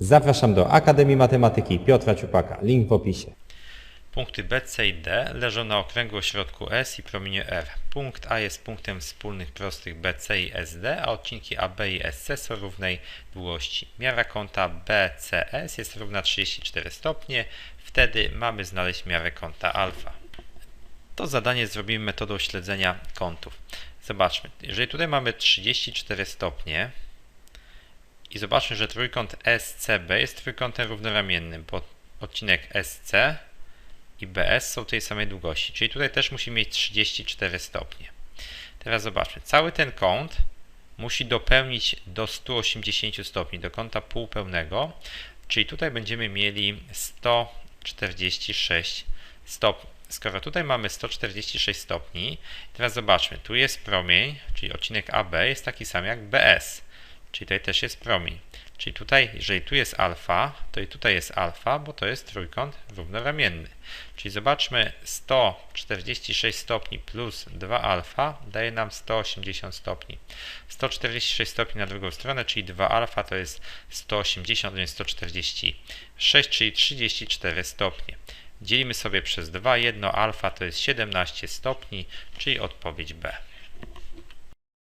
Zapraszam do Akademii Matematyki Piotra Ciupaka. Link w opisie. Punkty B, C i D leżą na okręgu o środku S i promieniu R. Punkt A jest punktem wspólnych prostych BC i SD, a odcinki AB i SC są równej długości. Miara kąta BCS jest równa 34 stopnie, wtedy mamy znaleźć miarę kąta alfa. To zadanie zrobimy metodą śledzenia kątów. Zobaczmy, jeżeli tutaj mamy 34 stopnie i zobaczmy, że trójkąt SCB jest trójkątem równoramiennym, bo odcinek SC i BS są tej samej długości, czyli tutaj też musi mieć 34 stopnie. Teraz zobaczmy, cały ten kąt musi dopełnić do 180 stopni, do kąta półpełnego, czyli tutaj będziemy mieli 146 stopni. Skoro tutaj mamy 146 stopni, teraz zobaczmy, tu jest promień, czyli odcinek AB jest taki sam jak BS, czyli tutaj też jest promień. Czyli tutaj, jeżeli tu jest alfa, to i tutaj jest alfa, bo to jest trójkąt równoramienny. Czyli zobaczmy, 146 stopni plus 2 alfa daje nam 180 stopni. 146 stopni na drugą stronę, czyli 2 alfa to jest 180, to jest 146, czyli 34 stopnie. Dzielimy sobie przez 2, 1 alfa to jest 17 stopni, czyli odpowiedź B.